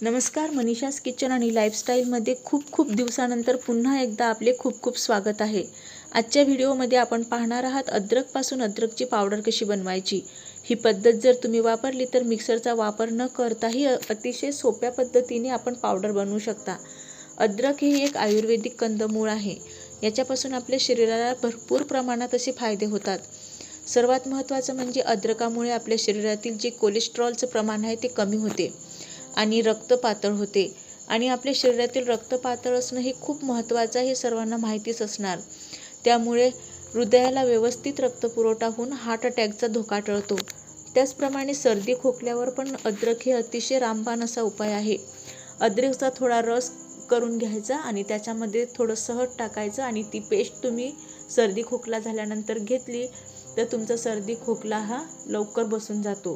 नमस्कार मनीषास किचन आणि लाईफस्टाईलमध्ये खूप खूप दिवसानंतर पुन्हा एकदा आपले खूप खूप स्वागत आहे. आजच्या व्हिडिओमध्ये आपण पाहणार आहात अद्रकपासून अद्रकची पावडर कशी बनवायची. ही पद्धत जर तुम्ही वापरली तर मिक्सरचा वापर न करताही अतिशय सोप्या पद्धतीने आपण पावडर बनवू शकता. अद्रक हे एक आयुर्वेदिक कंदमूळ आहे. याच्यापासून आपल्या शरीराला भरपूर प्रमाणात असे फायदे होतात. सर्वात महत्त्वाचं म्हणजे अद्रकामुळे आपल्या शरीरातील जे कोलेस्ट्रॉलचं प्रमाण आहे ते कमी होते. आणि रक्त पातळ होते. आणि आपल्या शरीरातील रक्त पातळ असणं हे खूप महत्त्वाचं आहे हे सर्वांना माहितीच असणार. त्यामुळे हृदयाला व्यवस्थित रक्तपुरवठा होऊन हार्ट अटॅकचा धोका टळतो. त्याचप्रमाणे सर्दी खोकल्यावर पण अद्रक हे अतिशय रामबाण असा उपाय आहे. अद्रकचा थोडा रस करून घ्यायचा आणि त्याच्यामध्ये थोडं सहज टाकायचं आणि ती पेस्ट तुम्ही सर्दी खोकला झाल्यानंतर घेतली तर तुमचा सर्दी खोकला हा लवकर बसून जातो.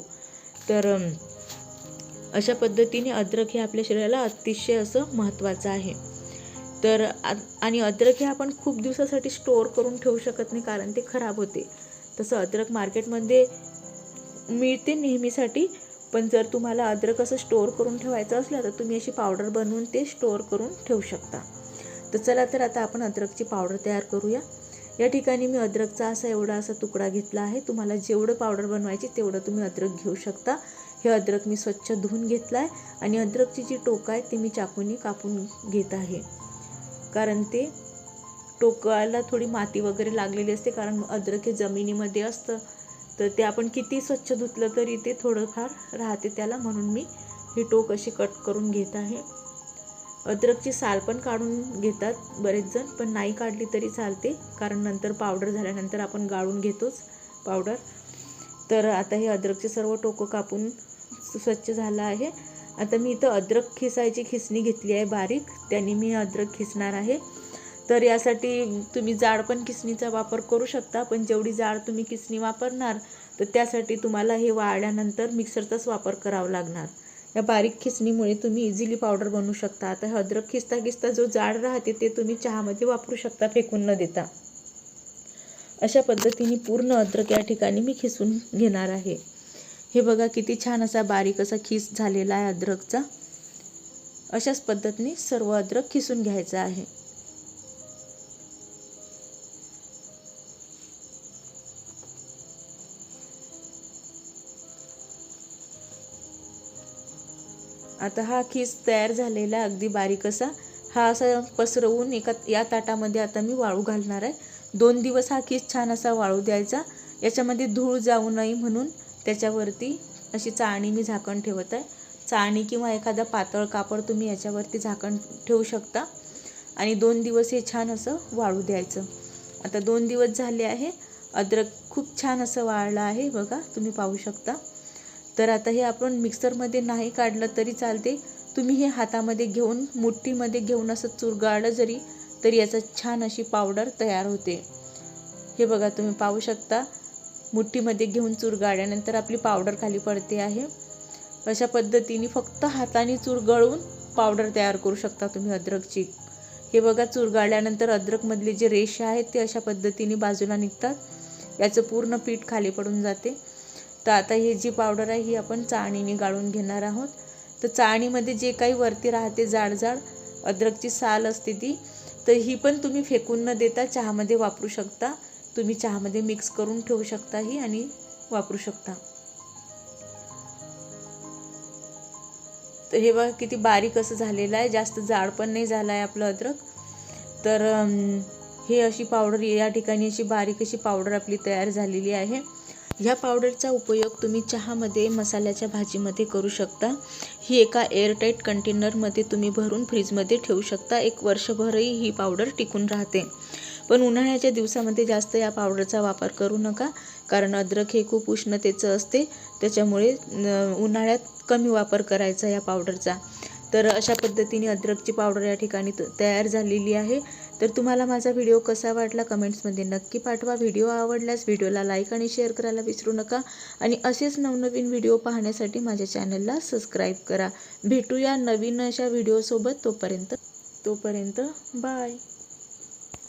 तर अशा पद्धतीने अद्रक हे आपल्या शरीराला अतिशय असं महत्त्वाचं आहे. तर आ- आणि अद्रक हे आपण खूप दिवसासाठी स्टोअर करून ठेवू शकत नाही कारण ते खराब होते. तसं अद्रक मार्केटमध्ये मिळते नेहमीसाठी पण जर तुम्हाला अद्रक असं स्टोअर करून ठेवायचं असलं तर तुम्ही अशी पावडर बनवून ते स्टोअर करून ठेवू शकता. तर चला तर आता आपण अद्रकची पावडर तयार करूया. या ठिकाणी मी अद्रकचा असा एवढा असा तुकडा घेतला आहे. तुम्हाला जेवढं पावडर बनवायची तेवढं तुम्ही अद्रक घेऊ शकता. हे अद्रक मी स्वच्छ धुवून घेतलं आहे आणि अद्रकची जी टोकं आहे ती मी चाकूनी कापून घेत आहे. कारण ते टोकाला थोडी माती वगैरे लागलेली असते कारण अद्रक हे जमिनीमध्ये असतं. तर ते आपण किती स्वच्छ धुतलं तरी ते थोडंफार राहते त्याला म्हणून मी ही टोक अशी कट करून घेत आहे. अद्रकची साल पण काढून घेतात बरेच जण पण नाही काढली तरी चालते कारण नंतर पावडर झाल्यानंतर आपण गाळून घेतोच पावडर. तर आता हे अद्रकचे सर्व टोकं कापून स्वच्छ झालं आहे. आता मी इथं अद्रक खिसायची खिसणी घेतली आहे बारीक. त्याने मी अद्रक खिसणार आहे. तर यासाठी तुम्ही जाड पण किसणीचा वापर करू शकता पण जेवढी जाड तुम्ही किसणी वापरणार तर त्यासाठी तुम्हाला हे वाळल्यानंतर मिक्सरचाच वापर करावा लागणार. या बारीक खिसणीमुळे तुम्ही इझिली पावडर बनवू शकता. आता हे अद्रक खिसता खिसता जो जाड राहते ते तुम्ही चहामध्ये वापरू शकता फेकून न देता. अशा पद्धतीने पूर्ण अद्रक या ठिकाणी मी खिसून घेणार आहे. हे बघा किती छान असा बारीक असा खिस झालेला आहे अद्रकचा. अशाच पद्धतीने सर्व अद्रक खिसून घ्यायचा आहे. आता हा खीस तयार झालेला अगदी बारीक असा. हा असा पसरवून एका या ताटामध्ये आता मी वाळू घालणार आहे. दोन दिवस हा खीस छान असा वाळू द्यायचा. याच्यामध्ये धूळ जाऊ नये म्हणून त्याच्यावरती अशी चाळणी मी झाकण ठेवत आहे. चाळणी किंवा एखादा पातळ कापड तुम्ही याच्यावरती झाकण ठेवू शकता. आणि दोन दिवस हे छान असं वाळू द्यायचं. आता दोन दिवस झाले आहे. अद्रक खूप छान असं वाळलं आहे बघा तुम्ही पाहू शकता. तर आता हे आपण मिक्सरमध्ये नाही काढलं तरी चालते. तुम्ही हे हातामध्ये घेऊन मुठ्ठीमध्ये घेऊन असं चुरगाळलं जरी तरी याचा छान अशी पावडर तयार होते. हे बघा तुम्ही पाहू शकता. मुठ्ठीमध्ये घेऊन चूर गाळल्यानंतर आपली पावडर खाली पडते आहे. अशा पद्धतीने फक्त हाताने चूर गळून पावडर तयार करू शकता तुम्ही अद्रकची. हे बघा चूर गाळल्यानंतर अद्रकमधले जे रेषा आहेत ते अशा पद्धतीने बाजूला निघतात. याचं पूर्ण पीठ खाली पडून जाते. तर आता हे जी पावडर आहे ही आपण चाळणीने गाळून घेणार आहोत. तर चाळणीमध्ये जे काही वरती राहते जाड जाड अद्रकची साल असते ती तर ही पण तुम्ही फेकून न देता चहामध्ये वापरू शकता. तुम्ही चहामध्ये मिक्स करून ठेवू शकता ही आणि वापरू शकता. तर हे बघा किती बारीक असं झालेलं आहे. जास्त जाड पण नाही झालं आहे आपलं अद्रक. तर हे अशी पावडर या ठिकाणी अशी बारीक अशी पावडर आपली तयार झालेली आहे. ह्या पावडरचा उपयोग तुम्ही चहामध्ये मसाल्याच्या भाजीमध्ये करू शकता. ही एका एअरटाईट कंटेनरमध्ये तुम्ही भरून फ्रीजमध्ये ठेवू शकता. एक वर्षभरही ही पावडर टिकून राहते. पण उन्हाळ्याच्या दिवसामध्ये जास्त या पावडरचा वापर करू नका. कारण अद्रक हे खूप उष्णतेचं असते. त्याच्यामुळे उन्हाळ्यात कमी वापर करायचा या पावडरचा तर अशा पद्धतीने अद्रकची पावडर या ठिकाणी त- तयार झालेली आहे. तर तुम्हाला माझा व्हिडिओ कसा वाटला कमेंट्समध्ये नक्की पाठवा. व्हिडिओ आवडल्यास व्हिडिओला लाईक आणि शेअर करायला विसरू नका. आणि असेच नवनवीन व्हिडिओ पाहण्यासाठी माझ्या चॅनलला सबस्क्राईब करा. भेटूया नवीन अशा व्हिडिओसोबत तोपर्यंत तोपर्यंत बाय